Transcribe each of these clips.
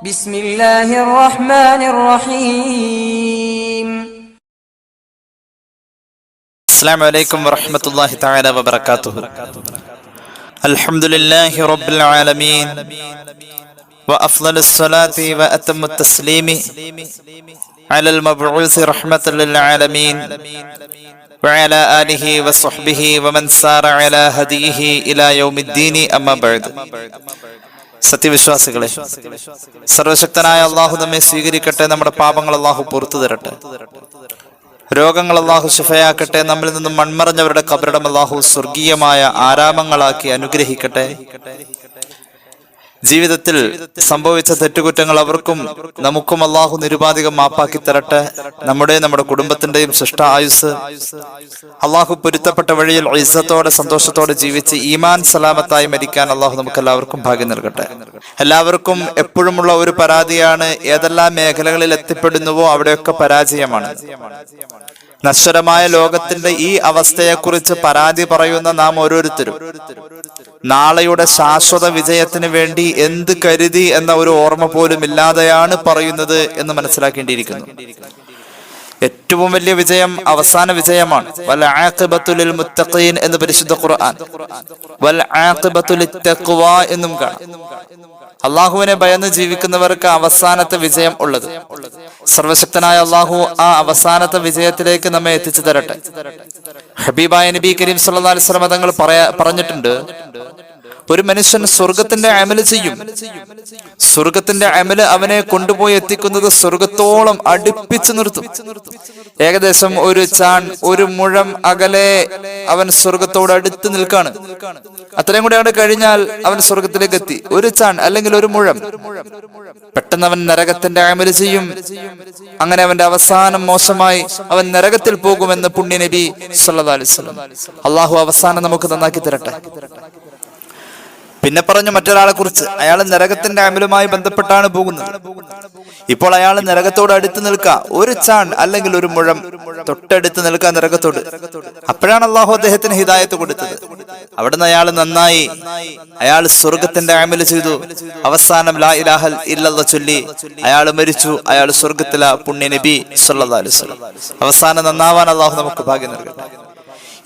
بسم الله الرحمن الرحيم. السلام عليكم ورحمة الله تعالى وبركاته. الحمد لله رب العالمين وأفضل الصلاة وأتم التسليم على المبعوث رحمة للعالمين وعلى آله وصحبه ومن سار على هديه إلى يوم الدين أما بعد. സത്യവിശ്വാസികളെ സർവശക്തനായ അള്ളാഹു നമ്മെ സ്വീകരിക്കട്ടെ നമ്മുടെ പാപങ്ങൾ അള്ളാഹു പുറത്തു തരട്ടെ. രോഗങ്ങൾ അള്ളാഹു ശിഫയാക്കട്ടെ നമ്മിൽ നിന്നും മൺമറഞ്ഞവരുടെ കബറിടം അള്ളാഹു സ്വർഗീയമായ ആരാമങ്ങളാക്കി അനുഗ്രഹിക്കട്ടെ. ജീവിതത്തിൽ സംഭവിച്ച തെറ്റുകുറ്റങ്ങൾ അവർക്കും നമുക്കും അള്ളാഹു നിരുപാധികം മാപ്പാക്കി തരട്ടെ. നമ്മുടെ നമ്മുടെ കുടുംബത്തിന്റെയും സൃഷ്ട ആയുസ്. അള്ളാഹു പൊരുത്തപ്പെട്ട വഴിയിൽ ഇസ്സത്തോടെ സന്തോഷത്തോടെ ജീവിച്ച് ഈമാൻ സലാമത്തായി മരിക്കാൻ അള്ളാഹു നമുക്ക് എല്ലാവർക്കും ഭാഗ്യം നൽകട്ടെ. എല്ലാവർക്കും എപ്പോഴുമുള്ള ഒരു പരാതിയാണ് ഏതെല്ലാം മേഖലകളിൽ എത്തിപ്പെടുന്നുവോ അവിടെയൊക്കെ പരാജയമാണ്. നശ്വരമായ ലോകത്തിന്റെ ഈ അവസ്ഥയെക്കുറിച്ച് പരാതി പറയുന്ന നാം ഓരോരുത്തരും. നാളെയുടെ ശാശ്വത വിജയത്തിന് വേണ്ടി എന്ത് കരുതി എന്ന ഒരു ഓർമ്മ പോലും ഇല്ലാതെയാണ് പറയുന്നത് എന്ന് മനസ്സിലാക്കേണ്ടിയിരിക്കുന്നു. ഏറ്റവും വലിയ വിജയം അവസാന വിജയമാണ്. വൽ മുത്തഖീൻ എന്ന് പരിശുദ്ധ ഖുർആൻ. വൽ തഖ്വ എന്നും കാണാം. അള്ളാഹുവിനെ ഭയന്ന് ജീവിക്കുന്നവർക്ക് അവസാനത്തെ വിജയം ഉള്ളത്. സർവശക്തനായ അള്ളാഹു ആ അവസാനത്തെ വിജയത്തിലേക്ക് നമ്മെ എത്തിച്ചു തരട്ടെ. ഹബീബായ നബി കരീം സല്ലാ അലൈഹി വസല്ലം തങ്ങൾ പറയാ പറഞ്ഞിട്ടുണ്ട് ഒരു മനുഷ്യൻ സ്വർഗത്തിന്റെ അമൽ ചെയ്യും. സ്വർഗത്തിന്റെ അമൽ അവനെ കൊണ്ടുപോയി എത്തിക്കുന്നത് സ്വർഗത്തോളം അടുപ്പിച്ചു നിർത്തും. ഏകദേശം ഒരു ചാൺ ഒരു മുഴം അകലെ അവൻ സ്വർഗത്തോട് അടുത്ത് നിൽക്കാണ്. അത്രയും കൂടെ അവിടെ കഴിഞ്ഞാൽ അവൻ സ്വർഗത്തിലേക്ക് എത്തി. ഒരു ചാൺ അല്ലെങ്കിൽ ഒരു മുഴം. പെട്ടെന്ന് അവൻ നരകത്തിന്റെ അമൽ ചെയ്യും. അങ്ങനെ അവന്റെ അവസാനം മോശമായി അവൻ നരകത്തിൽ പോകുമെന്ന് പുണ്യ നബി സല്ലല്ലാഹു അലൈഹി അള്ളാഹു അവസാനം നമുക്ക് നന്നാക്കി തരട്ടെ. പിന്നെ പറഞ്ഞു മറ്റൊരാളെ കുറിച്ച്. അയാൾ നരകത്തിന്റെ അമലുമായി ബന്ധപ്പെട്ടാണ് പോകുന്നത്. ഇപ്പോൾ അയാൾ നരകത്തോട് അടുത്ത് നിൽക്കുക. ഒരു ചാൺ അല്ലെങ്കിൽ ഒരു മുഴം തൊട്ടടുത്ത് നിൽക്കുക നരകത്തോട്. അപ്പോഴാണ് അള്ളാഹു അദ്ദേഹത്തിന് ഹിദായത്ത് കൊടുത്തത്. അവിടുന്ന് അയാൾ നന്നായി അയാൾ സ്വർഗത്തിന്റെ അമൽ ചെയ്തു. അവസാനം ലാ ഇലാഹൽ ഇല്ലല്ല ചൊല്ലി അയാൾ മരിച്ചു. അയാൾ സ്വർഗത്തില പുണ്യ നബി സല്ലാ അലൈഹി വസല്ലം. അവസാനം നന്നാവാൻ അള്ളാഹു നമുക്ക് ഭാഗ്യം നൽകട്ടെ.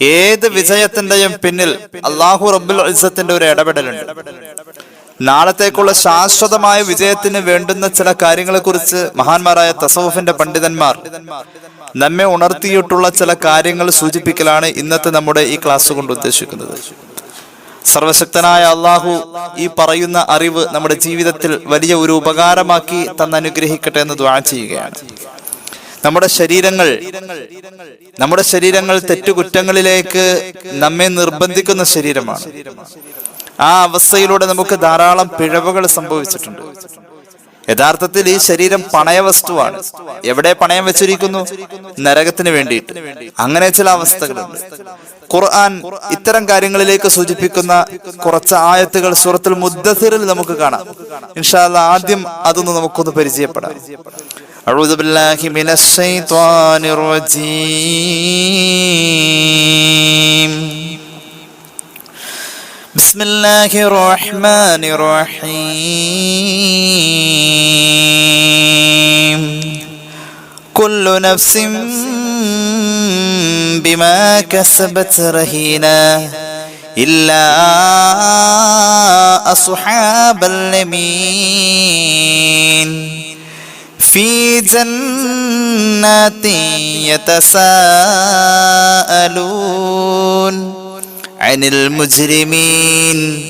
ഏത് വിജയത്തിന്റെയും പിന്നിൽ അള്ളാഹു റബ്ബുൽ ഇസത്തിന്റെ ഒരു ഇടപെടലുണ്ട്. നാളത്തേക്കുള്ള ശാശ്വതമായ വിജയത്തിന് വേണ്ടുന്ന ചില കാര്യങ്ങളെ കുറിച്ച് മഹാന്മാരായ തസവഫിന്റെ പണ്ഡിതന്മാർ നമ്മെ ഉണർത്തിയിട്ടുള്ള ചില കാര്യങ്ങൾ സൂചിപ്പിക്കലാണ് ഇന്നത്തെ നമ്മുടെ ഈ ക്ലാസ് കൊണ്ട് ഉദ്ദേശിക്കുന്നത്. സർവശക്തനായ അള്ളാഹു ഈ പറയുന്ന അറിവ് നമ്മുടെ ജീവിതത്തിൽ വലിയ ഒരു ഉപകാരമാക്കി തന്നനുഗ്രഹിക്കട്ടെ എന്ന് ദ്വാ ചെയ്യുകയാണ്. നമ്മുടെ ശരീരങ്ങൾ നമ്മുടെ ശരീരങ്ങൾ തെറ്റുകുറ്റങ്ങളിലേക്ക് നമ്മെ നിർബന്ധിക്കുന്ന ശരീരമാണ്. ആ അവസ്ഥയിലൂടെ നമുക്ക് ധാരാളം പിഴവുകൾ സംഭവിച്ചിട്ടുണ്ട്. യഥാർത്ഥത്തിൽ ഈ ശരീരം പണയവസ്തുവാണ് എവിടെ പണയം വെച്ചിരിക്കുന്നു നരകത്തിന് വേണ്ടിയിട്ട് അങ്ങനെ ചില അവസ്ഥകളുണ്ട് ഖുർആൻ ഇത്തരം കാര്യങ്ങളിലേക്ക് സൂചിപ്പിക്കുന്ന കുറച്ച് ആയത്തുകൾ സൂറത്തുൽ മുദ്ദസിറിൽ നമുക്ക് കാണാം ഇൻഷാല്ല ആദ്യം അതൊന്ന് നമുക്കൊന്ന് പരിചയപ്പെടാം أعوذ بالله من الشيطان الرجيم بسم الله الرحمن الرحيم. كل نفس بما كسبت رهينة إلا أصحاب اليمين. في جنات يتساءلون. عن المجرمين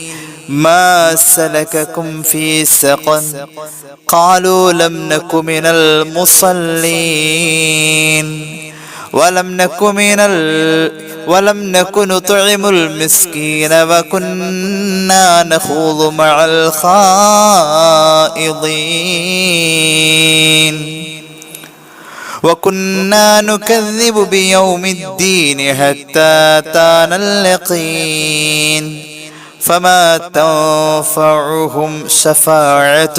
ما سلككم في سقر قالوا لم نك من المصلين ولم نك من ال... ولم نك نطعم المسكين وكنا نخوض مع الخائضين وكنا نكذب بيوم الدين حتى أتانا اليقين فما تنفعهم شفاعة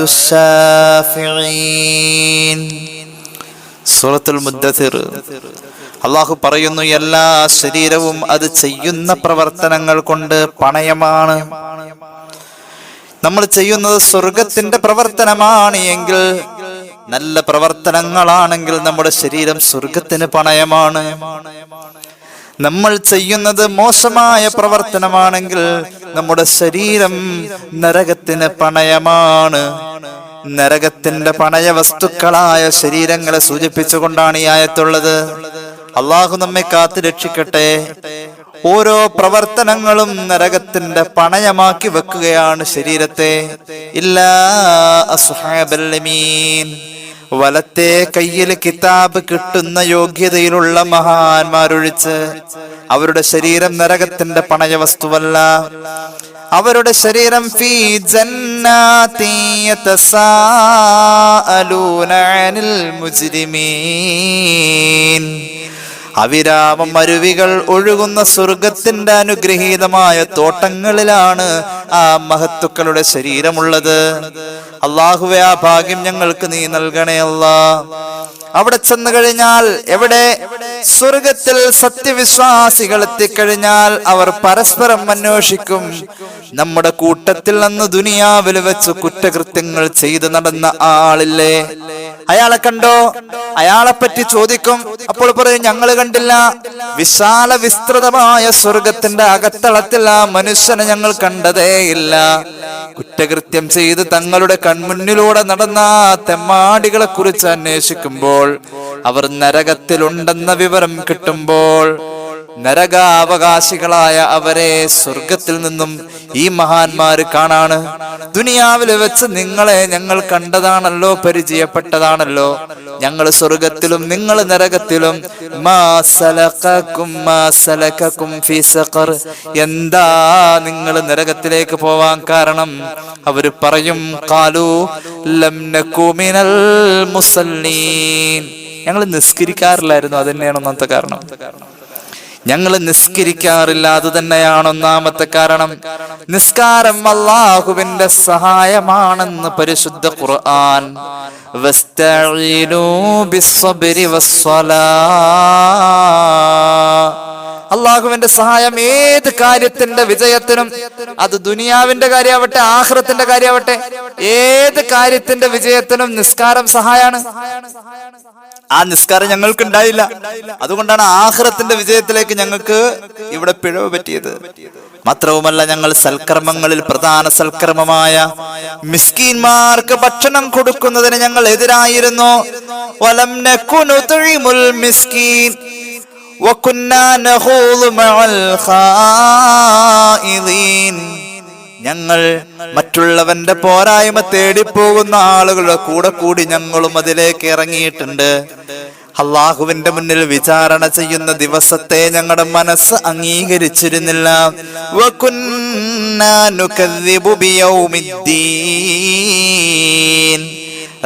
الشافعين സൂറത്തുൽ മുദ്ദസിർ അള്ളാഹു പറയുന്നു എല്ലാ ശരീരവും അത് ചെയ്യുന്ന പ്രവർത്തനങ്ങൾ കൊണ്ട് പണയമാണ് നമ്മൾ ചെയ്യുന്നത് സ്വർഗത്തിന്റെ പ്രവർത്തനമാണ് എങ്കിൽ നല്ല പ്രവർത്തനങ്ങളാണെങ്കിൽ നമ്മുടെ ശരീരം സ്വർഗത്തിന് പണയമാണ്. നമ്മൾ ചെയ്യുന്നത് മോശമായ പ്രവർത്തനമാണെങ്കിൽ നമ്മുടെ ശരീരം നരകത്തിന് പണയമാണ്. നരകത്തിന്റെ പണയ വസ്തുക്കളായ ശരീരങ്ങളെ സൂചിപ്പിച്ചുകൊണ്ടാണ് ഈ ആയത്തുള്ളത്. അള്ളാഹു നമ്മെ കാത്തു രക്ഷിക്കട്ടെ. ഓരോ പ്രവർത്തനങ്ങളും നരകത്തിന്റെ പണയമാക്കി വെക്കുകയാണ് ശരീരത്തെ. ഇല്ലാ. വലത്തെ കയ്യിൽ കിതാബ് കിട്ടുന്ന യോഗ്യതയിലുള്ള മഹാന്മാരൊഴിച്ച് അവരുടെ ശരീരം നരകത്തിന്റെ പണയ വസ്തുവല്ല അവരുടെ ശരീരം ഫീ ജന്നാതി യതസാഅലൂന അനിൽ മുജ്രിമീൻ. അവിരാമം അരുവികൾ ഒഴുകുന്ന സ്വർഗത്തിന്റെ അനുഗ്രഹീതമായ തോട്ടങ്ങളിലാണ് ആ മഹത്തുക്കളുടെ ശരീരമുള്ളത്. അള്ളാഹുവെ ആ ഭാഗ്യം ഞങ്ങൾക്ക് നീ നൽകണേ അല്ലാ. അവിടെ ചെന്ന് കഴിഞ്ഞാൽ എവിടെ? സ്വർഗത്തിൽ സത്യവിശ്വാസികൾ എത്തിക്കഴിഞ്ഞാൽ അവർ പരസ്പരം അന്വേഷിക്കും. നമ്മുടെ കൂട്ടത്തിൽ അന്ന് ദുനിയാവിൽ വെച്ച് കുറ്റകൃത്യങ്ങൾ ചെയ്ത് നടന്ന ആളില്ലേ? അയാളെ കണ്ടോ? അയാളെ പറ്റി ചോദിക്കും. അപ്പോൾ പറയും ഞങ്ങൾ കണ്ടില്ല. വിശാല വിസ്തൃതമായ സ്വർഗത്തിന്റെ അകത്തളത്തിൽ ആ മനുഷ്യനെ ഞങ്ങൾ കണ്ടതേ ഇല്ല. കുറ്റകൃത്യം ചെയ്ത് തങ്ങളുടെ കൺമുന്നിലൂടെ നടന്ന തെമ്മാടികളെ കുറിച്ച് അന്വേഷിക്കുമ്പോൾ അവർ നരകത്തിലുണ്ടെന്ന വിവരം കിട്ടുമ്പോൾ നരകാവകാശികളായ അവരെ സ്വർഗത്തിൽ നിന്നും ഈ മഹാന്മാര് കാണാണ്. ദുനിയാവിൽ വെച്ച് നിങ്ങളെ ഞങ്ങൾ കണ്ടതാണല്ലോ പരിചയപ്പെട്ടതാണല്ലോ. ഞങ്ങൾ സ്വർഗത്തിലും നിങ്ങൾ നരകത്തിലും എന്താ നിങ്ങൾ നരകത്തിലേക്ക് പോവാൻ കാരണം? അവർ പറയും കാലു ലം മുസല്ലീൻ. ഞങ്ങൾ നിസ്കരിക്കാറില്ലായിരുന്നു അത് തന്നെയാണ് ഒന്നാമത്തെ കാരണം. ഞങ്ങൾ നിസ്കരിക്കാറില്ല അത് തന്നെയാണ് ഒന്നാമത്തെ കാരണം. നിസ്കാരം അള്ളാഹുവിന്റെ സഹായമാണെന്ന് പരിശുദ്ധ ഖുർആൻ. അള്ളാഹുവിന്റെ സഹായം ഏത് കാര്യത്തിന്റെ വിജയത്തിനും അത് ദുനിയാവിന്റെ കാര്യമാവട്ടെ ആഹ്റത്തിന്റെ കാര്യമാവട്ടെ ഏത് കാര്യത്തിന്റെ വിജയത്തിനും നിസ്കാരം സഹായാണ്. ആ നിസ്കാരം ഞങ്ങൾക്ക് ഉണ്ടായില്ല അതുകൊണ്ടാണ് ആഹ്റത്തിന്റെ വിജയത്തിലേക്ക് ഞങ്ങൾക്ക് ഇവിടെ പിഴവ് പറ്റിയത് മാത്രവുമല്ല ഞങ്ങൾ സൽക്കർമ്മങ്ങളിൽ പ്രധാന സൽക്കർമ്മമായ മിസ്കീന്മാർക്ക് ഭക്ഷണം കൊടുക്കുന്നതിന് ഞങ്ങൾ എതിരായിരുന്നു വലം നകുനു തുഴിമുൽ മിസ്കീൻ وكنا نخوض مع الخائضين ഞങ്ങൾ മറ്റുള്ളവന്റെ പോരായ്മ തേടിപ്പോകുന്ന ആളുകളുടെ കൂടെ കൂടി ഞങ്ങളും അതിലേക്ക് ഇറങ്ങിയിട്ടുണ്ട് അള്ളാഹുവിന്റെ മുന്നിൽ വിചാരണ ചെയ്യുന്ന ദിവസത്തെ ഞങ്ങളുടെ മനസ്സ് അംഗീകരിച്ചിരുന്നില്ല വകുന്നാ നുകദ്ദിബു ബിയൗമിദ്ദീൻ.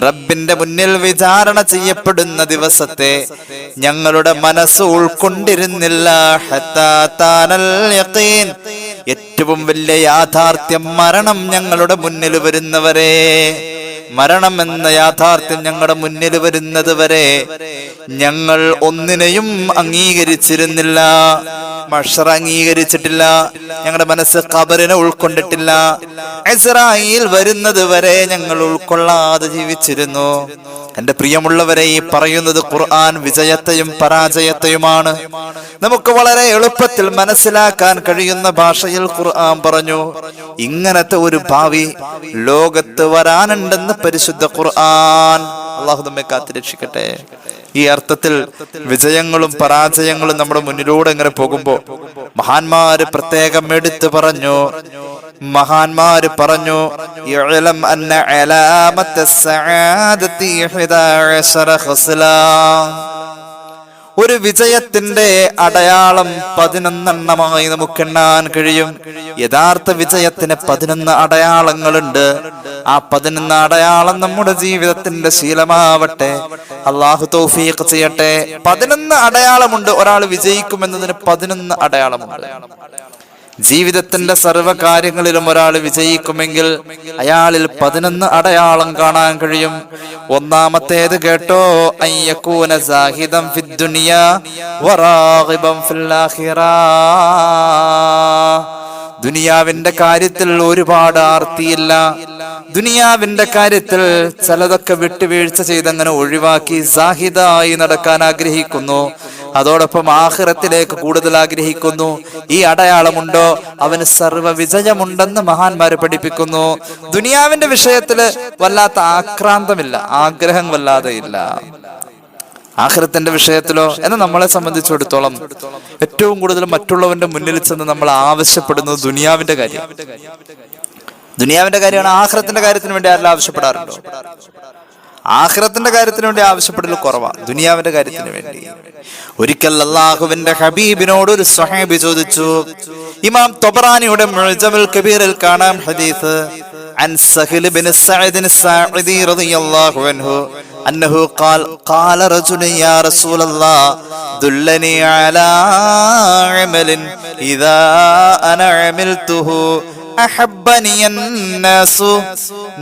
റബ്ബിന്റെ മുന്നിൽ വിചാരണ ചെയ്യപ്പെടുന്ന ദിവസത്തെ ഞങ്ങളുടെ മനസ്സ് ഉൾക്കൊണ്ടിരുന്നില്ല. ഏറ്റവും വലിയ യാഥാർത്ഥ്യം മരണം ഞങ്ങളുടെ മുന്നിൽ വരുന്നവരെ. മരണം എന്ന യാഥാർത്ഥ്യം ഞങ്ങളുടെ മുന്നിൽ വരുന്നത് വരെ ഞങ്ങൾ ഒന്നിനെയും അംഗീകരിച്ചിരുന്നില്ല. മഷർ അംഗീകരിച്ചിട്ടില്ല. ഞങ്ങളുടെ മനസ്സ് ഖബറിനെ ഉൾക്കൊണ്ടിട്ടില്ല. ഇസ്രായേൽ വരുന്നത് വരെ ഞങ്ങൾ ഉൾക്കൊള്ളാതെ ജീവിച്ചിരുന്നു. എന്റെ പ്രിയമുള്ളവരെ ഈ പറയുന്നത് ഖുർആൻ വിജയത്തെയും പരാജയത്തെയുമാണ്. നമുക്ക് വളരെ എളുപ്പത്തിൽ മനസ്സിലാക്കാൻ കഴിയുന്ന ഭാഷയിൽ ഖുർആൻ പറഞ്ഞു. ഇങ്ങനത്തെ ഒരു ഭാവി ലോകത്ത് വരാനുണ്ടെന്ന് പരിശുദ്ധ ഖുർആൻ. അള്ളാഹു നമ്മെ കാത്തിരക്ഷിക്കട്ടെ. ഈ അർത്ഥത്തിൽ വിജയങ്ങളും പരാജയങ്ങളും നമ്മുടെ മുന്നിലൂടെ ഇങ്ങനെ പോകുമ്പോ മഹാന്മാര് പ്രത്യേകം എടുത്തു പറഞ്ഞു. മഹാന്മാര് പറഞ്ഞു "ഇഅ്ലം അന്ന അലാമത്ത സഅാദത്തി ഇഹ്ദാ അശറ ഒരു വിജയത്തിന്റെ അടയാളം പതിനൊന്നെണ്ണമായി നമുക്ക് എണ്ണാൻ കഴിയും. യഥാർത്ഥ വിജയത്തിന് പതിനൊന്ന് അടയാളങ്ങളുണ്ട്. ആ പതിനൊന്ന് അടയാളം നമ്മുടെ ജീവിതത്തിന്റെ ശീലമാവട്ടെ. അള്ളാഹു തൗഫീഖ് ചെയ്യട്ടെ. പതിനൊന്ന് അടയാളമുണ്ട്. ഒരാൾ വിജയിക്കുമെന്നതിന് പതിനൊന്ന് അടയാളമുണ്ട്. ജീവിതത്തിന്റെ സർവ കാര്യങ്ങളിലും ഒരാൾ വിജയിക്കുമെങ്കിൽ അയാളിൽ പതിനൊന്ന് അടയാളം കാണാൻ കഴിയും. ഒന്നാമത്തേത് കേട്ടോ അയ്യക്കൂന സാഹിദം ഫിദ്ദുനിയ വറാഗിബം ഫിൽ ആഖിറ. ദുനിയാവിന്റെ കാര്യത്തിൽ ഒരുപാട് ആർത്തിയില്ല. ദുനിയാവിന്റെ കാര്യത്തിൽ ചിലതൊക്കെ വിട്ടുവീഴ്ച ചെയ്തങ്ങനെ ഒഴിവാക്കി സാഹിദായി നടക്കാൻ ആഗ്രഹിക്കുന്നു. അതോടൊപ്പം ആഹ്റത്തിലേക്ക് കൂടുതൽ ആഗ്രഹിക്കുന്നു. ഈ അടയാളമുണ്ടോ? അവന് സർവ വിജയമുണ്ടെന്ന് മഹാന്മാര് പഠിപ്പിക്കുന്നു. ദുനിയാവിന്റെ വിഷയത്തിൽ വല്ലാത്ത ആക്രാന്തമില്ല ആഗ്രഹം വല്ലാതെ ഇല്ല. ആഹ്റത്തിന്റെ വിഷയത്തിലോ എന്ന് നമ്മളെ സംബന്ധിച്ചിടത്തോളം ഏറ്റവും കൂടുതൽ മറ്റുള്ളവന്റെ മുന്നിൽ ചെന്ന് നമ്മൾ ആവശ്യപ്പെടുന്നത് ദുനിയാവിന്റെ കാര്യം. ദുനിയാവിന്റെ കാര്യമാണ് ആഹ്രത്തിന്റെ കാര്യത്തിന് വേണ്ടി ആരെല്ലാം ആവശ്യപ്പെടാറുണ്ടോ? ആഹ്റത്തിന്റെ കാര്യത്തിന് വേണ്ടി ആവശ്യപ്പെടൽ കുറവാണ് ദുനിയാവിന്റെ കാര്യത്തിന് വേണ്ടി. ഒരിക്കൽ അള്ളാഹുവിന്റെ ഹബീബിനോട് ഒരു സ്വഹാബി ചോദിച്ചു ഇമാം തൊബറാനിയുടെ കബീറിൽ കാണാം ഹദീസ്? عن سهل بن سعد الساعدي رضي الله عنه أنه قال قال رجل يا رسول الله دلني على عمل إذا أنا عملته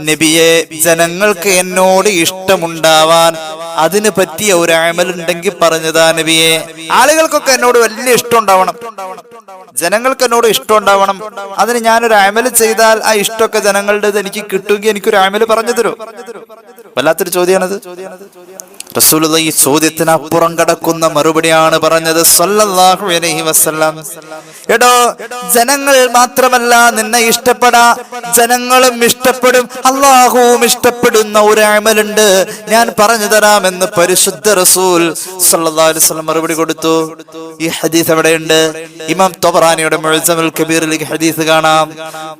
നബിയെ ജനങ്ങൾക്ക് എന്നോട് ഇഷ്ടമുണ്ടാവാൻ അതിന് പറ്റിയ ഒരു അമലുണ്ടെങ്കിൽ പറഞ്ഞതാ നബിയെ. ആളുകൾക്കൊക്കെ എന്നോട് വലിയ ഇഷ്ടം ഉണ്ടാവണം. ജനങ്ങൾക്ക് എന്നോട് ഇഷ്ടം ഉണ്ടാവണം. അതിന് ഞാനൊരു അമൽ ചെയ്താൽ ആ ഇഷ്ടമൊക്കെ ജനങ്ങളുടെ എനിക്ക് കിട്ടുമെങ്കിൽ എനിക്കൊരു അമൽ പറഞ്ഞു തരും. വല്ലാത്തൊരു ചോദ്യമാണത്. റസൂൽ ഈ ചോദ്യത്തിന് അപ്പുറം കടക്കുന്ന മറുപടിയാണ് പറഞ്ഞത് സല്ലല്ലാഹു അലൈഹി വസല്ലം. എടോ ജനങ്ങൾ മാത്രമല്ല നിന്നെ ഇഷ്ടപ്പെടാ. ജനങ്ങളും ഇഷ്ടപ്പെടും. അള്ളാഹുവും ഇഷ്ടപ്പെടുന്ന ഒരു അമലുണ്ട്. ഞാൻ പറഞ്ഞു തരാമെന്ന് പരിശുദ്ധ റസൂൽ സല്ലാസ്ലം മറുപടി കൊടുത്തു. ഈ ഹദീസ് എവിടെയുണ്ട്? ഇമാം തൊബറാനിയുടെ മുഅ്ജമുൽ കബീറിലേക്ക് ഹദീസ് കാണാം.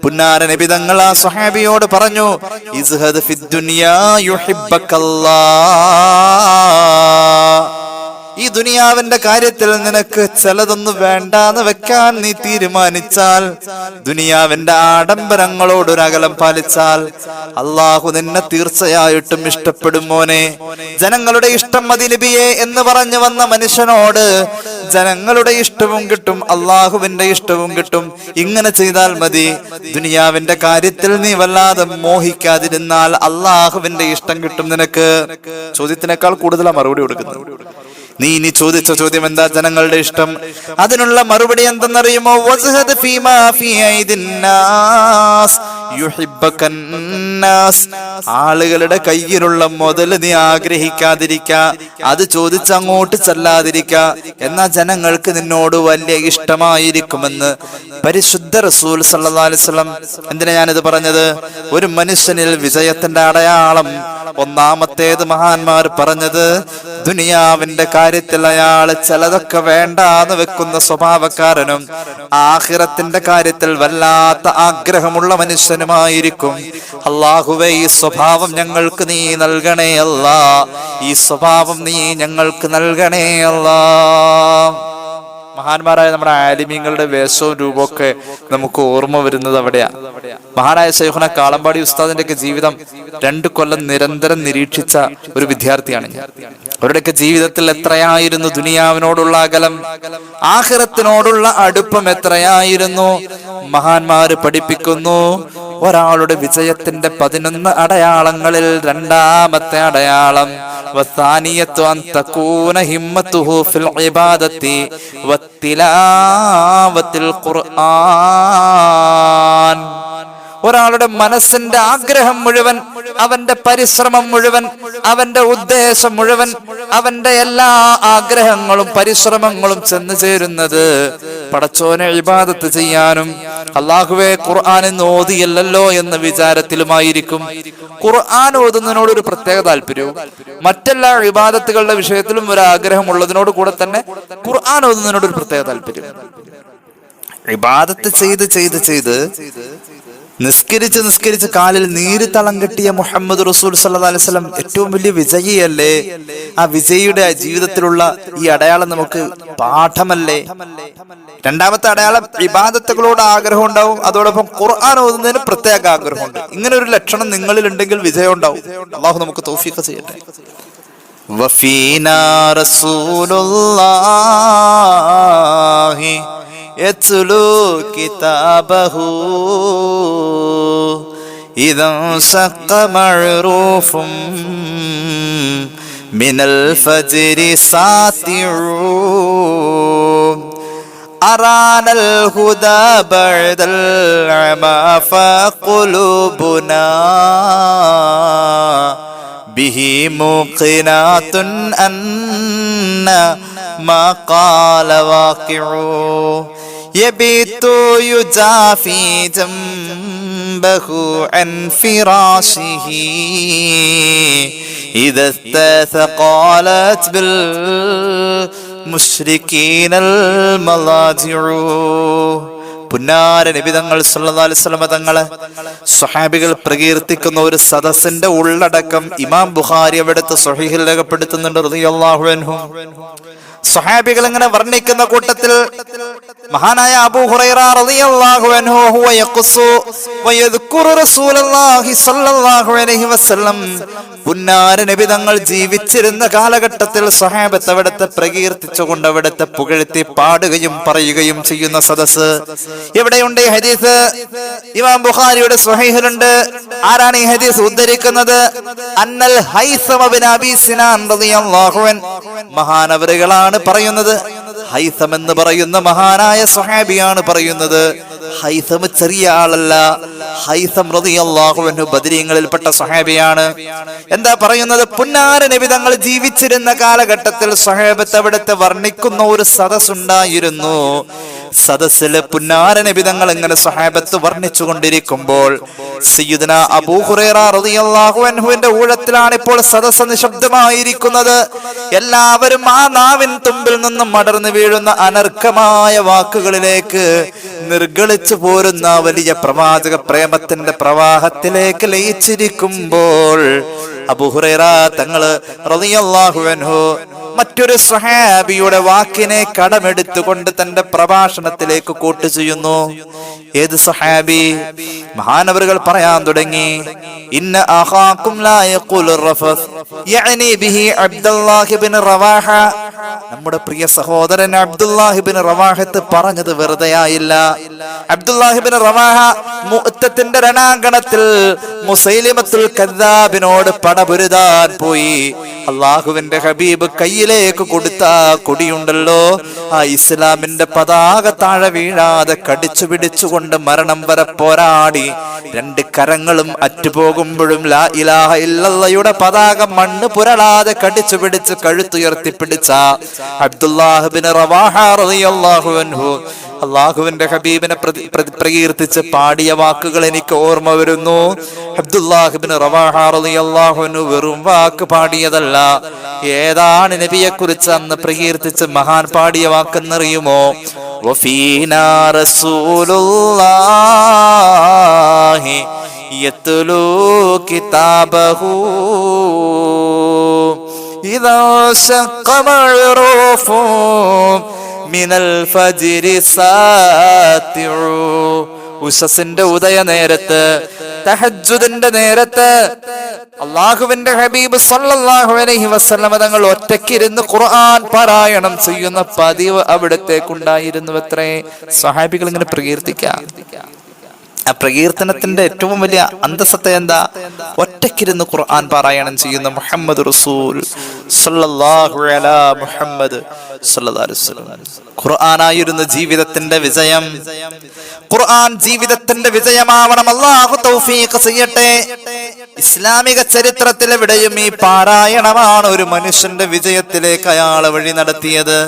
പുന്നാര നബി തങ്ങൾ ആ സുഹാബിയോട് പറഞ്ഞു ഇസ്ഹദ് ഫിദ് ദുനിയാ യുഹിബ്ബക്കല്ലാഹ് ഈ ദുനിയാവിന്റെ കാര്യത്തിൽ നിനക്ക് ചിലതൊന്നും വേണ്ടാന്ന് വെക്കാൻ നീ തീരുമാനിച്ചാൽ ദുനിയാവിന്റെ ആഡംബരങ്ങളോട് ഒരു അകലം പാലിച്ചാൽ അള്ളാഹു നിന്നെ തീർച്ചയായിട്ടും ഇഷ്ടപ്പെടും മോനെ. ജനങ്ങളുടെ ഇഷ്ടം മതി നബിയെ എന്ന് പറഞ്ഞു വന്ന മനുഷ്യനോട് ജനങ്ങളുടെ ഇഷ്ടവും കിട്ടും അള്ളാഹുവിന്റെ ഇഷ്ടവും കിട്ടും. ഇങ്ങനെ ചെയ്താൽ മതി. ദുനിയാവിന്റെ കാര്യത്തിൽ നീ വല്ലാതെ മോഹിക്കാതിരുന്നാൽ അള്ളാഹുവിന്റെ ഇഷ്ടം കിട്ടും നിനക്ക്. ചോദ്യത്തിനേക്കാൾ കൂടുതലാണ് മറുപടി കൊടുക്കുന്നത്. നീ ഇനി ചോദിച്ച ചോദ്യം എന്താ ജനങ്ങളുടെ ഇഷ്ടം? അതിനുള്ള മറുപടി എന്തെന്നറിയുമോ. ആളുകളുടെ കയ്യിലുള്ള മുതൽ നീ ആഗ്രഹിക്കാതിരിക്ക. അത് ചോദിച്ച് അങ്ങോട്ട് ചെല്ലാതിരിക്ക. എന്നാ ജനങ്ങൾക്ക് നിന്നോട് വലിയ ഇഷ്ടമായിരിക്കുമെന്ന് പരിശുദ്ധ റസൂൽ സല്ലാസ്ലം എന്തിനാ ഞാനിത് പറഞ്ഞത്? ഒരു മനുഷ്യനിൽ വിജയത്തിന്റെ അടയാളം ഒന്നാമത്തേത് മഹാന്മാർ പറഞ്ഞത് ദുനിയാവിന്റെ കാര്യത്തിൽ അയാൾ ചിലതൊക്കെ വേണ്ട എന്ന് വെക്കുന്ന സ്വഭാവക്കാരനും ആഹിറത്തിന്റെ കാര്യത്തിൽ വല്ലാത്ത ആഗ്രഹമുള്ള മനുഷ്യനുമായിരിക്കും. അള്ളാഹുവെ ഈ സ്വഭാവം ഞങ്ങൾക്ക് നീ നൽകണേ അല്ല. ഈ സ്വഭാവം നീ ഞങ്ങൾക്ക് നൽകണേ അല്ലാ. മഹാന്മാരായ നമ്മുടെ ആലിമീങ്ങളുടെ വേഷവും രൂപമൊക്കെ നമുക്ക് ഓർമ്മ വരുന്നത് അവിടെയാ. മഹാനായ സൈഹുന കാളമ്പാടി ഉസ്താദിന്റെ ഒക്കെ ജീവിതം രണ്ട് കൊല്ലം നിരന്തരം നിരീക്ഷിച്ച ഒരു വിദ്യാർത്ഥിയാണ് അവരുടെയൊക്കെ ജീവിതത്തിൽ എത്രയായിരുന്നു? ദുനിയാവിനോടുള്ള അകലം ആഹ്റത്തിനോടുള്ള അടുപ്പം എത്രയായിരുന്നു? മഹാന്മാര് പഠിപ്പിക്കുന്നു ഒരാളുടെ വിജയത്തിന്റെ പതിനൊന്ന് അടയാളങ്ങളിൽ രണ്ടാമത്തെ അടയാളം വസാനിയത്തു തക്കൂന ഹിമ്മത്തുഹു ഫിൽ ഇബാദത്തി വത്തിലാവത്തിൽ ഖുർആൻ. ഒരാളുടെ മനസ്സിന്റെ ആഗ്രഹം മുഴുവൻ അവന്റെ പരിശ്രമം മുഴുവൻ അവന്റെ ഉദ്ദേശം മുഴുവൻ അവന്റെ എല്ലാ ആഗ്രഹങ്ങളും പരിശ്രമങ്ങളും ചെന്നു ചേരുന്നത് പടച്ചോനെ ഇബാദത്ത് ചെയ്യാനും അള്ളാഹുവെ ഖുർആൻ എന്ന് ഓതിയല്ലോ എന്ന വിചാരത്തിലുമായിരിക്കും. ഖുർആൻ ഓതുന്നതിനോട് ഒരു പ്രത്യേക താല്പര്യവും മറ്റെല്ലാ ഇബാദത്തുകളുടെ വിഷയത്തിലും ഒരു ആഗ്രഹം ഉള്ളതിനോട് കൂടെ തന്നെ ഖുർആൻ ഓതുന്നതിനോട് ഒരു പ്രത്യേക താല്പര്യം ഇബാദത്ത് ചെയ്ത് ചെയ്ത് ചെയ്ത് നിസ്കരിച്ച് നിസ്കരിച്ച് കാലിൽ നീര് തളം കെട്ടിയ മുഹമ്മദ് റസൂൽ സല്ലാ അലിസ്ലം ഏറ്റവും വലിയ വിജയിയല്ലേ? ആ വിജയിയുടെ ജീവിതത്തിലുള്ള ഈ അടയാളം നമുക്ക് പാഠമല്ലേ? രണ്ടാമത്തെ അടയാളം വിവാദത്തുകളോട് ആഗ്രഹം ഉണ്ടാവും. അതോടൊപ്പം ഖുർആൻ ഓതുന്നതിന് പ്രത്യേക ആഗ്രഹമുണ്ട്. ഇങ്ങനെ ഒരു ലക്ഷണം നിങ്ങളിൽ ഉണ്ടെങ്കിൽ വിജയം ഉണ്ടാവും. അള്ളാഹു നമുക്ക് തോഫീഖ ചെയ്യട്ടെ. വഫീന റസൂലുള്ള يتلو كتابه. إذا انشق معروف من الفجر ساطع. أرانا الهدى بعد العمى فقلوبنا به موقنات أن ما قال واقع. يبيت يجافي جنبه عن فراشه إذا استاث قالت بالمشركين المضاجع പുന്നാര നിബിതങ്ങൾ സല്ലല്ലാഹു തങ്ങള് സ്വഹാബികൾ പ്രകീർത്തിക്കുന്ന ഒരു സദസ്സിന്റെ ഉള്ളടക്കം ഇമാം ബുഖാരി അവിടുത്തെ സ്വഹീഹിൽ രേഖപ്പെടുത്തുന്നുണ്ട് റളിയല്ലാഹു അൻഹു സ്വഹാബികൾ ഇങ്ങനെ വർണിക്കുന്ന കൂട്ടത്തിൽ മഹാനായ അബൂ ഹുറൈറ തങ്ങൾ ജീവിച്ചിരുന്ന കാലഘട്ടത്തിൽ സ്വഹാബത്ത് അവിടുത്തെ പ്രകീർത്തിച്ചുകൊണ്ട് അവിടുത്തെ പുകഴ്ത്തി പാടുകയും പറയുകയും ചെയ്യുന്ന സദസ് എവിടെയുണ്ട് ഈ ഹദീസ്? ഇമാം ബുഖാരിയുടെ സ്വഹീഹിലുണ്ട്. ആരാണ് ഈ ഹദീസ് ഉദ്ധരിക്കുന്നത്? അന്നൽ ഹൈസം ബിൻ അബീ സിനാൻ റളിയല്ലാഹു അൻ മഹാനവറുകളാണ് പറയുന്നത് ഹൈസം എന്ന് പറയുന്ന മഹാനായ സ്വഹാബിയാണ് പറയുന്നത്. ഹൈസം ചെറിയ ആളല്ല. ഹൈസം റളിയല്ലാഹു അൻഹു ബദരീങ്ങളിൽപ്പെട്ട സ്വഹാബിയാണ്. എന്താ പറയുന്നത്? പുന്നാര നബി തങ്ങൾ ജീവിച്ചിരുന്ന കാലഘട്ടത്തിൽ സുഹേബത്തെ അവിടുത്തെ വർണിക്കുന്ന ഒരു സദസ് ഉണ്ടായിരുന്നു സദസ്സിൽ പുന്നാര നബി തങ്ങൾ ഇങ്ങനെ സഹാബത്ത് വർണിച്ചു കൊണ്ടിരിക്കുമ്പോൾ സയ്യുദന അബൂ റളിയല്ലാഹു അൻഹുവിന്റെ ഊഴത്തിലാണ് ഇപ്പോൾ സദസ്സ് നിശബ്ദമായിരിക്കുന്നത്. എല്ലാവരും ആ നാവിൻ തുമ്പിൽ നിന്നും മടർന്നു വീഴുന്ന അനർക്കമായ വാക്കുകളിലേക്ക് നിർഗളിച്ചു പോരുന്ന വലിയ പ്രവാചക പ്രേമത്തിന്റെ പ്രവാഹത്തിലേക്ക് ലയിച്ചിരിക്കുമ്പോൾ അബുഹുറേറ തങ്ങൾ റളിയല്ലാഹു അൻഹു മറ്റൊരു സഹാബിയുടെ വാക്കിനെ കടമെടുത്തുകൊണ്ട് തന്റെ പ്രഭാഷണത്തിലേക്ക് കൂട്ടു ചെയ്യുന്നു. ഏത് സഹാബി മഹാനവറുകൾ പറയാൻ തുടങ്ങി. ഇന്ന അഹാക്കും നമ്മുടെ പ്രിയ സഹോദരൻ അബ്ദുല്ലാഹിബിൻ റവാഹത്ത് പറഞ്ഞത് വെറുതെയായില്ല. അബ്ദുല്ലാഹിബിൻ റവാഹ മുഅത്തത്തിന്റെ രണാങ്കണത്തിൽ മുസൈലിമത്തുൽ കദ്ദാബിനോട് പടപുരുതാൻ പോയി. അള്ളാഹുവിന്റെ ഹബീബ് കയ്യിലേക്ക് കൊടുത്ത കൊടിയുണ്ടല്ലോ. ആ ഇസ്ലാമിന്റെ പതാക താഴെ വീഴാതെ കടിച്ചു പിടിച്ചുകൊണ്ട് മരണം വരെ പോരാടി. രണ്ട് കരങ്ങളും അറ്റുപോകുമ്പോഴും ലാ ഇലാഹ ഇല്ലയുടെ പതാക മണ്ണ് പുരളാതെ കടിച്ചു പിടിച്ച് കഴുത്തുയർത്തി പിടിച്ച അബ്ദുല്ലാഹുബിൻ റവാഹ അള്ളാഹുവിന്റെ ഹബീബിനെ പ്രതി പ്രകീർത്തിച്ച് പാടിയ വാക്കുകൾ എനിക്ക് ഓർമ്മ വരുന്നു. അബ്ദുല്ലാഹിബിന് റവാഹാറിയാഹുവിന് വെറും വാക്ക് പാടിയതല്ല. ഏതാണ് നബിയെ കുറിച്ച് അന്ന് പ്രകീർത്തിച്ച് മഹാൻ പാടിയ വാക്കെന്നറിയുമോ? യത്തുലൂ കിതാബഹൂ ഇതാ ഉഷസിന്റെ ഉദയ നേരത്ത് തഹജുദിന്റെ നേരത്ത് അള്ളാഹുവിന്റെ ഹബീബ് സല്ലല്ലാഹു അലൈഹി വസല്ലമ തങ്ങൾ ഒറ്റയ്ക്കിരുന്ന് ഖുർആൻ പാരായണം ചെയ്യുന്ന പതിവ് അവിടത്തേക്കുണ്ടായിരുന്നു അത്രേ സഹാബികൾ ഇങ്ങനെ പ്രകീർത്തിക്കാം. ആ പ്രകീർത്തനത്തിന്റെ ഏറ്റവും വലിയ അന്തസത്ത എന്താ? ഒറ്റക്കിരുന്ന് ഖുർആൻ പാരായണം ചെയ്യുന്ന മുഹമ്മദ് റസൂൽ മുഹമ്മദ് ഖുർആനായിരുന്ന ജീവിതത്തിന്റെ വിജയം. ഖുർആൻ ജീവിതത്തിന്റെ വിജയമാവണം. അള്ളാഹു തൗഫീഖ് ചെയ്യട്ടെ. ഇസ്ലാമിക ചരിത്രത്തിൽ എവിടെയും ഈ പാരായണമാണ് ഒരു മനുഷ്യന്റെ വിജയത്തിലേക്ക് അയാൾ വഴി നടത്തിയത്.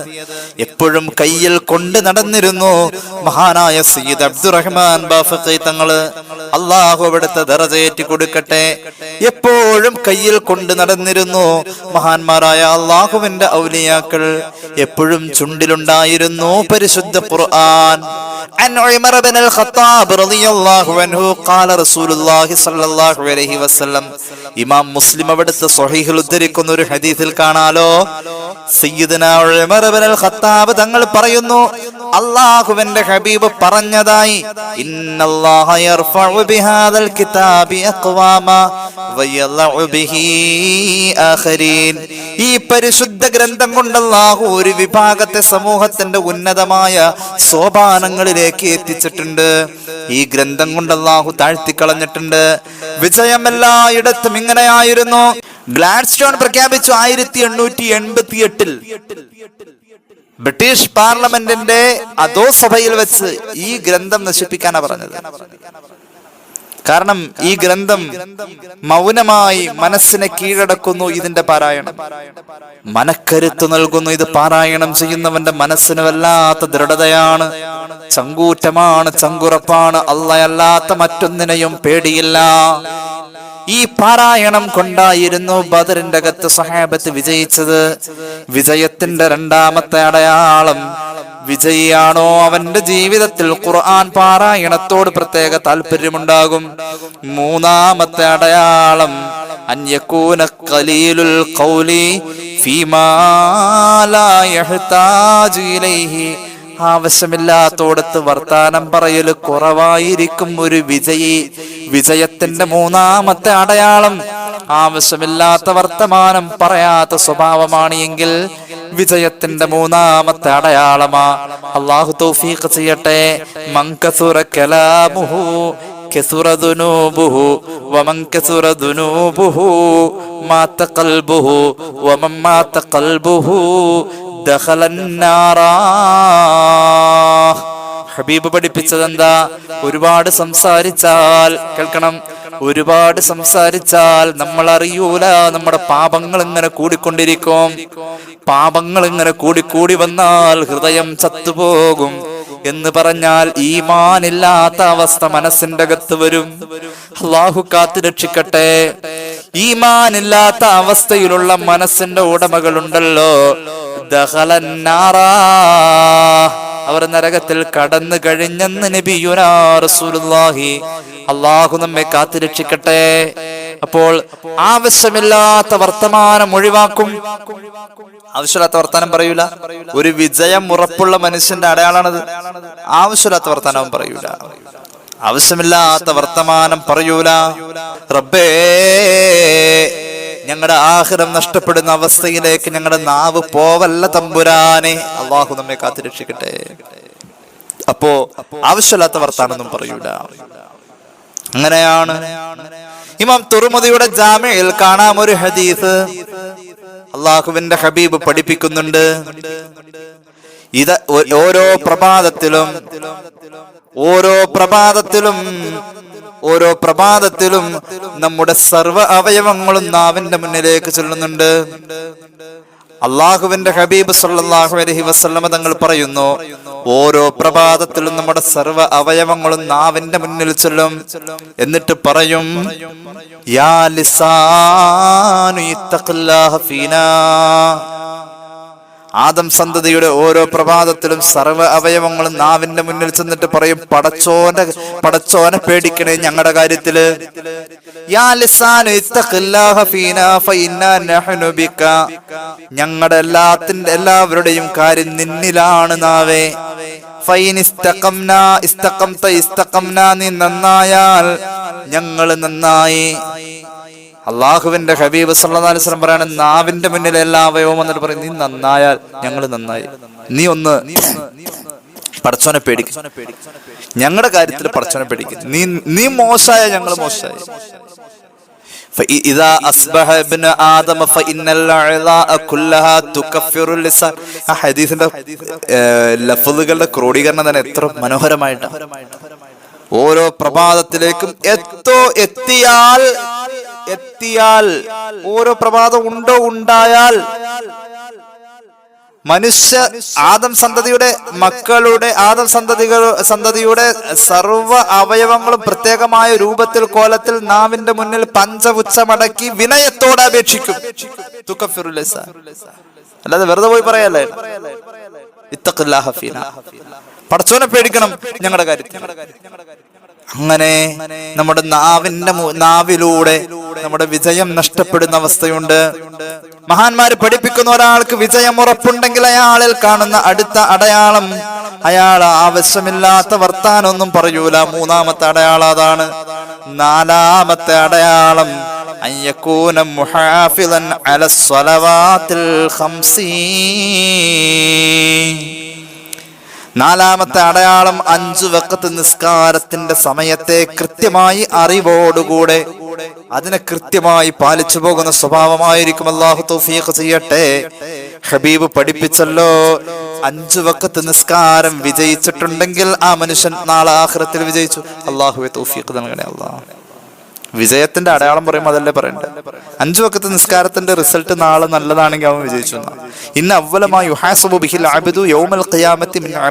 എപ്പോഴും കയ്യിൽ കൊണ്ട് നടന്നിരുന്നു. മഹാനായ സയ്യിദ് അബ്ദുറഹ്മാൻ ബാഫഖി തങ്ങള് അള്ളാഹു അവിടുത്തെ ദറജയേറ്റി കൊടുക്കട്ടെ എപ്പോഴും കയ്യിൽ കൊണ്ട് നടന്നിരുന്നു മഹാന്മാരായ അള്ളാഹുവിന്റെ ഔലിയാക്കൾ എപ്പോഴും ചുണ്ടിലുണ്ടായിരുന്നു പരിശുദ്ധ ഖുർആൻ عن عمر بن الخطاب رضي الله عنه قال رسول الله صلى الله عليه وسلم ഇമാം മുസ്ലിം അവിടുത്തെ സ്വഹീഹിൽ ഉദ്ധരിക്കുന്ന ഒരു ഹദീസിൽ കാണാലോ സയ്യിദന ഉമർ ഇബ്നുൽ അൽ ഖത്താബ് തങ്ങൾ പറയുന്നു അള്ളാഹുവിന്റെ ഹബീബ് പറഞ്ഞതായി ഈ പരിശുദ്ധ ഗ്രന്ഥം കൊണ്ട് അല്ലാഹു ഒരു വിഭാഗത്തെ സമൂഹത്തിന്റെ ഉന്നതമായ സോപാനങ്ങളിലേക്ക് എത്തിച്ചിട്ടുണ്ട്. ഈ ഗ്രന്ഥം കൊണ്ട് അല്ലാഹു താഴ്ത്തിക്കളഞ്ഞിട്ടുണ്ട്. വിജയം എല്ലായിടത്തും ഇങ്ങനെയായിരുന്നു. ഗ്ലാഡ്സ്റ്റോൺ പ്രഖ്യാപിച്ചു ആയിരത്തി എണ്ണൂറ്റി എൺപത്തി എട്ടിൽ ബ്രിട്ടീഷ് പാർലമെന്റിന്റെ അതോ സഭയിൽ വെച്ച് ഈ ഗ്രന്ഥം നശിപ്പിക്കാനാ പറഞ്ഞത്. കാരണം ഈ ഗ്രന്ഥം മൗനമായി മനസ്സിനെ കീഴടക്കുന്നു ഇതിന്റെ പാരായണം. മനക്കരുത്ത് നൽകുന്നു ഇത് പാരായണം ചെയ്യുന്നവന്റെ മനസ്സിന് വല്ലാത്ത ദൃഢതയാണ് ചങ്കൂറ്റമാണ് ചങ്കുറപ്പാണ്. അല്ലയല്ലാത്ത മറ്റൊന്നിനെയും പേടിയില്ല. ഈ പാരായണം കൊണ്ടായിരുന്നു ബദറിന്റെ അകത്ത് സഹാബത്ത് വിജയിച്ചത്. വിജയത്തിന്റെ രണ്ടാമത്തെ അടയാളം വിജയിയാണോ അവന്റെ ജീവിതത്തിൽ ഖുർആൻ പാരായണത്തോട് പ്രത്യേക താല്പര്യമുണ്ടാകും. മൂന്നാമത്തെ അടയാളം അന്യക്കൂന കലീലുൽ കൗലി ഫീമാ ലാ ഇലൈഹി ആവശ്യമില്ലാത്തോടത്ത് വർത്താനം പറയല് കുറവായിരിക്കും ഒരു വിജയി വിജയത്തിന്റെ മൂന്നാമത്തെ അടയാളം ആവശ്യമില്ലാത്ത വർത്തമാനം പറയാത്ത സ്വഭാവമാണ് എങ്കിൽ വിജയത്തിന്റെ മൂന്നാമത്തെ അടയാളമാ അള്ളാഹു തൗഫീഖ് ചെയ്യട്ടെ മങ്കസുറ കലാമുഹു كثر ذنوبه ومن كثر ذنوبه مات قلبه ومن مات قلبه ഹബീബ് പഠിപ്പിച്ചത് എന്താ ഒരുപാട് സംസാരിച്ചാൽ കേൾക്കണം. ഒരുപാട് സംസാരിച്ചാൽ നമ്മൾ അറിയൂല നമ്മുടെ പാപങ്ങൾ ഇങ്ങനെ കൂടിക്കൊണ്ടിരിക്കും. പാപങ്ങൾ ഇങ്ങനെ കൂടിക്കൂടി വന്നാൽ ഹൃദയം ചത്തുപോകും. എന്ന് പറഞ്ഞാൽ ഈമാനില്ലാത്ത അവസ്ഥ മനസ്സിന്റെ അകത്ത് വരും. അള്ളാഹു കാത്തു രക്ഷിക്കട്ടെ. ഈമാനില്ലാത്ത അവസ്ഥയിലുള്ള മനസ്സിന്റെ ഉടമകളുണ്ടല്ലോ. അവർ നരകത്തിൽ കടന്നു കഴിഞ്ഞെന്ന് നബിയുനാ റസൂലുള്ളാഹി. അള്ളാഹു നമ്മെ കാത്തുരക്ഷിക്കട്ടെ അപ്പോൾ ആവശ്യമില്ലാത്ത വർത്തമാനം ഒഴിവാക്കും. ആവശ്യമില്ലാത്ത വർത്തമാനം പറയൂല. ഒരു വിജയം ഉറപ്പുള്ള മനുഷ്യന്റെ അടയാളാണത്. ആവശ്യമില്ലാത്ത വർത്തമാനം പറയൂല. ആവശ്യമില്ലാത്ത വർത്തമാനം പറയൂല. റബ്ബേ ഞങ്ങളുടെ ആഹ്റം നഷ്ടപ്പെടുന്ന അവസ്ഥയിലേക്ക് ഞങ്ങളുടെ നാവ് പോവല്ല തമ്പുരാനെ. അള്ളാഹു നമ്മെ കാത്തുരക്ഷിക്കട്ടെ അപ്പോ ആവശ്യമില്ലാത്ത വർത്താനൊന്നും പറയൂല. അങ്ങനെയാണ് ഇമാം തുറമുദിയുടെ ജാമ്യയിൽ കാണാം ഒരു ഹദീസ്. അള്ളാഹുവിന്റെ ഹബീബ് പഠിപ്പിക്കുന്നുണ്ട്. ഇത് ഓരോ പ്രഭാതത്തിലും ഓരോ പ്രഭാതത്തിലും ഓരോ പ്രഭാതത്തിലും നമ്മുടെ സർവ അവയവങ്ങളും നാവിന്റെ മുന്നിലേക്ക് ചൊല്ലുന്നുണ്ട്. അള്ളാഹുവിന്റെ ഹബീബ് സല്ലല്ലാഹു അലഹി വസ്ലമ തങ്ങൾ പറയുന്നു ഓരോ പ്രഭാതത്തിലും നമ്മുടെ സർവ അവയവങ്ങളും നാവിന്റെ മുന്നിൽ ചെല്ലും. എന്നിട്ട് പറയും യാ ആദം സന്തതിയുടെ ഓരോ പ്രഭാതത്തിലും സർവ അവയവങ്ങളും നാവിന്റെ മുന്നിൽ ചെന്നിട്ട് പറയും പടച്ചോനെ പടച്ചോനെ പേടിക്കണേ ഞങ്ങളുടെ കാര്യത്തിൽ. ഞങ്ങളുടെ എല്ലാത്തിന്റെ എല്ലാവരുടെയും കാര്യം നിന്നിലാണ് നാവേ. നീ നന്നായാൽ ഞങ്ങൾ നന്നായി. അള്ളാഹുവിന്റെ ഹബീബ് സല്ലല്ലാഹു അലൈഹി വസല്ലം പറയാണ് നാവിന്റെ മുന്നിൽ എല്ലാ അവയവവും വന്നിട്ട് പറയും നീ നന്നായാൽ ഞങ്ങൾ നന്നായി നീ ഒന്ന് പടച്ചോനെ പേടിക്കും ഞങ്ങളുടെ കാര്യത്തിൽ പടച്ചോനെ പേടിക്കും നീ നീ മോശമായ ഞങ്ങൾ മോശമായി فإذا أصبح ابن آدم فإن الأعضاء كلها تكفر اللسان ആ ഹദീസിന്റെ ലഫ്ലുകളുടെ ക്രോഡീകരണം തന്നെ എത്ര മനോഹരമായിട്ടാണ് ഓരോ പ്രഭാതത്തിലേക്കും എത്തോ എത്തിയാൽ എത്തിയാൽ ഓരോ പ്രഭാതം ഉണ്ടോ ഉണ്ടായാൽ മനുഷ്യ ആദം സന്തതിയുടെ മക്കളുടെ ആദം സന്തതികൾ സന്തതിയുടെ സർവ അവയവങ്ങളും പ്രത്യേകമായ രൂപത്തിൽ കോലത്തിൽ നാവിന്റെ മുന്നിൽ പഞ്ചപുച്ഛമടക്കി വിനയത്തോടെ അപേക്ഷിക്കും. അല്ലാതെ വെറുതെ പോയി പറയല്ലേ? ഇത്തഖില്ലാഹ ഫീന. പടച്ചോനെ പേടിക്കണം ഞങ്ങളുടെ കാര്യത്തിൽ. അങ്ങനെ നമ്മുടെ നാവിന്റെ നാവിലൂടെ നമ്മുടെ വിജയം നഷ്ടപ്പെടുന്ന അവസ്ഥയുണ്ട്. മഹാന്മാര് പഠിപ്പിക്കുന്ന ഒരാൾക്ക് വിജയം ഉറപ്പുണ്ടെങ്കിൽ അയാളിൽ കാണുന്ന അടുത്ത അടയാളം അയാൾ ആവശ്യമില്ലാത്ത വർത്താനൊന്നും പറയൂല. മൂന്നാമത്തെ അടയാളം അതാണ്. നാലാമത്തെ അടയാളം അയ്യക്കൂനം മുഹാഫിളൻ അല സ്വലവാത്തിൽ ഖംസീൻ. നാലാമത്തെ അടയാളം അഞ്ചു വക്കത്ത് നിസ്കാരത്തിന്റെ സമയത്തെ കൃത്യമായി അറിവോടുകൂടെ അതിനെ കൃത്യമായി പാലിച്ചു പോകുന്ന സ്വഭാവമായിരിക്കും അള്ളാഹു തൗഫീഖ് ചെയ്യട്ടെ. ഹബീബ് പഠിപ്പിച്ചല്ലോ അഞ്ചു വക്കത്ത് നിസ്കാരം വിജയിച്ചിട്ടുണ്ടെങ്കിൽ ആ മനുഷ്യൻ നാളെ ആഖിറത്തിൽ വിജയിച്ചു. അള്ളാഹുവെ തൗഫീഖ് നൽകണേ അള്ളാഹ് വിജയത്തിന്റെ അടയാളം പറയുമ്പോൾ അതല്ലേ പറയണ്ടേ? അഞ്ചു വക്കത്തെ നിസ്കാരത്തിന്റെ റിസൾട്ട് നാളെ നല്ലതാണെങ്കിൽ അവൻ വിജയിച്ചു ഇന്ന് അവലമായി യുഹാസബു അബ്ദു യൗമൽ മിൻ ഖാബ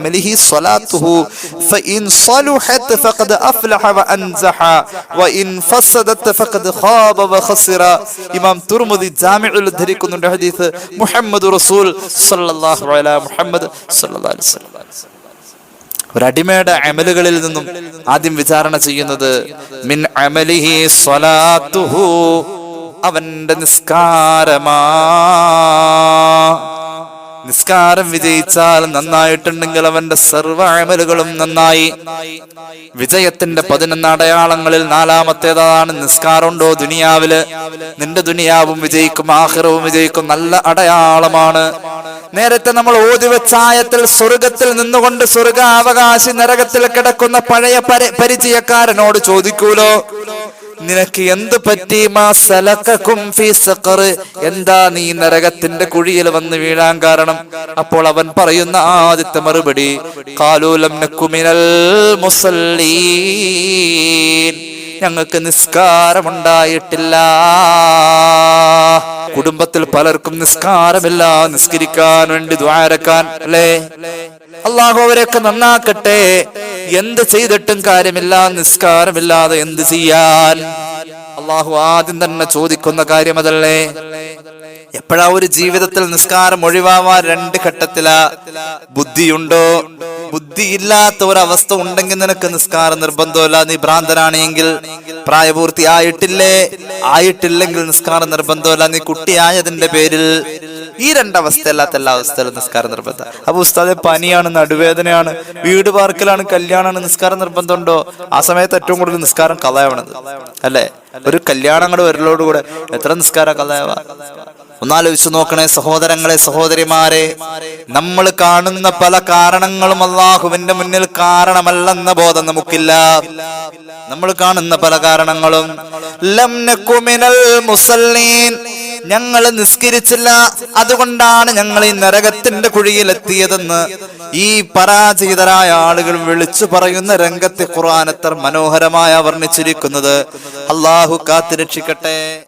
ഇമാം തുർമുദി ജാമിഉൽ ഉദ്ധരിക്കുന്നുണ്ട് ഹദീസ് മുഹമ്മദ് റസൂൽ സല്ലല്ലാഹു അലൈഹി മുഹമ്മദ് സല്ലല്ലാഹു അലൈഹി വസല്ലം. ഒരടിമയുടെ അമലുകളിൽ നിന്നും ആദ്യം വിചാരണ ചെയ്യുന്നത് മിൻ അവന്റെ നിസ്കാരം വിജയിച്ചാൽ നന്നായിട്ടുണ്ടെങ്കിൽ അവന്റെ സർവ അമലുകളും നന്നായി. വിജയത്തിന്റെ പതിനൊന്ന് അടയാളങ്ങളിൽ നാലാമത്തേതാണ് നിസ്കാരമുണ്ടോ ദുനിയാവിൽ? നിന്റെ ദുനിയാവും വിജയിക്കും ആഹ്റവും വിജയിക്കും നല്ല അടയാളമാണ്. നേരത്തെ നമ്മൾ ഓതി വെച്ച ആയത്തിൽ സ്വർഗത്തിൽ നിന്നുകൊണ്ട് സ്വർഗാവകാശി നരകത്തിൽ കിടക്കുന്ന പഴയ പരി- പരിചയക്കാരനോട് ചോദിക്കൂലോ? നിനക്ക് എന്ത് പറ്റി എന്താ നീ നരകത്തിന്റെ കുഴിയിൽ വന്ന് വീഴാൻ കാരണം? അപ്പോൾ അവൻ പറയുന്ന ആദ്യത്തെ മറുപടി കാലൂലം നക്കുമിനൽ മുസല്ലീൻ. ഞങ്ങൾക്ക് നിസ്കാരമുണ്ടായിട്ടില്ല. കുടുംബത്തിൽ പലർക്കും നിസ്കാരമില്ല. നിസ്കരിക്കാൻ വേണ്ടി ദ്വാരക്കാൻ അല്ലേ? അള്ളാഹു അവരെയൊക്കെ നന്നാക്കട്ടെ. എന്ത് ചെയ്തിട്ടും കാര്യമില്ല നിസ്കാരമില്ലാതെ എന്ത് ചെയ്യാൻ? അള്ളാഹു ആദ്യം തന്നെ ചോദിക്കുന്ന കാര്യം അതല്ലേ? എപ്പോഴാ ഒരു ജീവിതത്തിൽ നിസ്കാരം ഒഴിവാവാ രണ്ട് ഘട്ടത്തിലാ? ബുദ്ധിയുണ്ടോ? ബുദ്ധിയില്ലാത്ത ഒരവസ്ഥ ഉണ്ടെങ്കിൽ നിനക്ക് നിസ്കാരം നിർബന്ധമല്ല. നീ ഭ്രാന്തനാണെങ്കിൽ പ്രായപൂർത്തി ആയിട്ടില്ലേ ആയിട്ടില്ലെങ്കിൽ നിസ്കാരം നിർബന്ധമല്ല. നീ കുട്ടിയായതിന്റെ പേരിൽ ഈ രണ്ടവസ്ഥയല്ലാത്ത എല്ലാ അവസ്ഥയിലും നിസ്കാരം നിർബന്ധം. അപ്പൊ ഉസ്താദെ പനിയാണ് നടുവേദനയാണ് വീട് പാർക്കിലാണ് കല്യാണമാണ് നിസ്കാരം നിർബന്ധമുണ്ടോ? ആ സമയത്ത് ഏറ്റവും കൂടുതൽ നിസ്കാരം കഥയാവണത് അല്ലേ? ഒരു കല്യാണം അങ്ങോട്ട് വരലോടുകൂടെ എത്ര നിസ്കാരം കഥയാവാ ഒന്നാലോചിച്ചു നോക്കണേ സഹോദരങ്ങളെ സഹോദരിമാരെ. നമ്മൾ കാണുന്ന പല കാരണങ്ങളും അള്ളാഹുവിന്റെ മുന്നിൽ കാരണമല്ലെന്ന ബോധം നമുക്കില്ല. നമ്മൾ കാണുന്ന പല കാരണങ്ങളും. മുസല്ലീൻ. ഞങ്ങൾ നിസ്കരിച്ചില്ല. അതുകൊണ്ടാണ് ഞങ്ങൾ ഈ നരകത്തിന്റെ കുഴിയിലെത്തിയതെന്ന് ഈ പരാജിതരായ ആളുകൾ വിളിച്ചു പറയുന്ന രംഗത്തെ ഖുർആൻ എത്ര മനോഹരമായ വർണിച്ചിരിക്കുന്നത്. അള്ളാഹു കാത്തിരക്ഷിക്കട്ടെ.